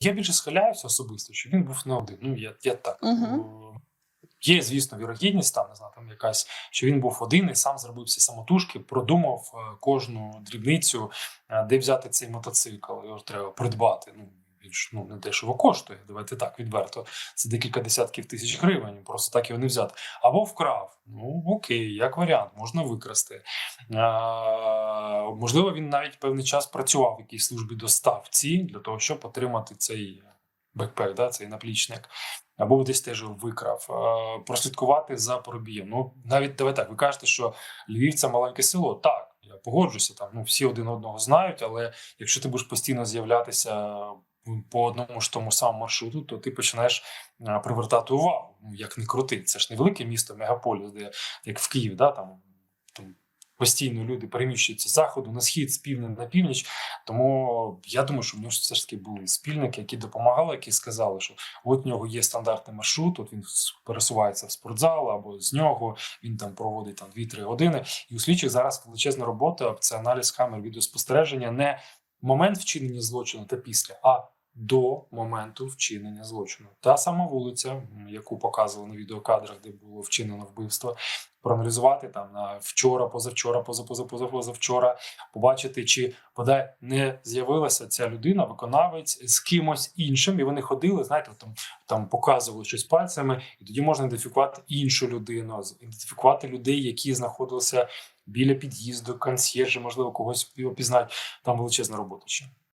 Я більше схиляюся особисто, що він був не один. Ну я, я так. Е, Є, звісно, вірогідність там, не знаю, там якась, що він був один і сам зробив всі самотужки, продумав е, кожну дрібницю, е, де взяти цей мотоцикл. Його треба придбати. Ну він ж ну не дешево коштує. Давайте так відверто. Це декілька десятків тисяч гривень. Просто так його не взяти. Або вкрав. Ну окей, як варіант, можна викрасти. Можливо, він навіть певний час працював в якійсь службі доставці для того, щоб отримати цей бекпек, да, цей наплічник. Або десь теж викрав, прослідкувати за поробієм. Ну навіть давай так. Ви кажете, що Львів це маленьке село. Так, я погоджуся. Там ну всі один одного знають, але якщо ти будеш постійно з'являтися по одному ж тому самому маршруту, то ти починаєш привертати увагу. Ну як не крути, це ж не велике місто, мегаполіс, де як в Київ, да там. Постійно люди переміщуються з заходу на схід, з півдня на північ. Тому я думаю, що в нього все ж таки були спільники, які допомагали, які сказали, що от в нього є стандартний маршрут, от він пересувається в спортзал або з нього, він там проводить там 2-3 години. І у слідчих зараз величезна робота це аналіз камер відеоспостереження, не момент вчинення злочину та після, а до моменту вчинення злочину. Та сама вулиця, яку показували на відеокадрах, де було вчинено вбивство, проаналізувати там на вчора, позавчора, позапоза, позапозавчора, побачити, чи бодай не з'явилася ця людина, виконавець з кимось іншим, і вони ходили, знаєте, там, там показували щось пальцями, і тоді можна ідентифікувати іншу людину, ідентифікувати людей, які знаходилися біля під'їзду, консьєржі, можливо, когось опізнають. Там величезна робота ще.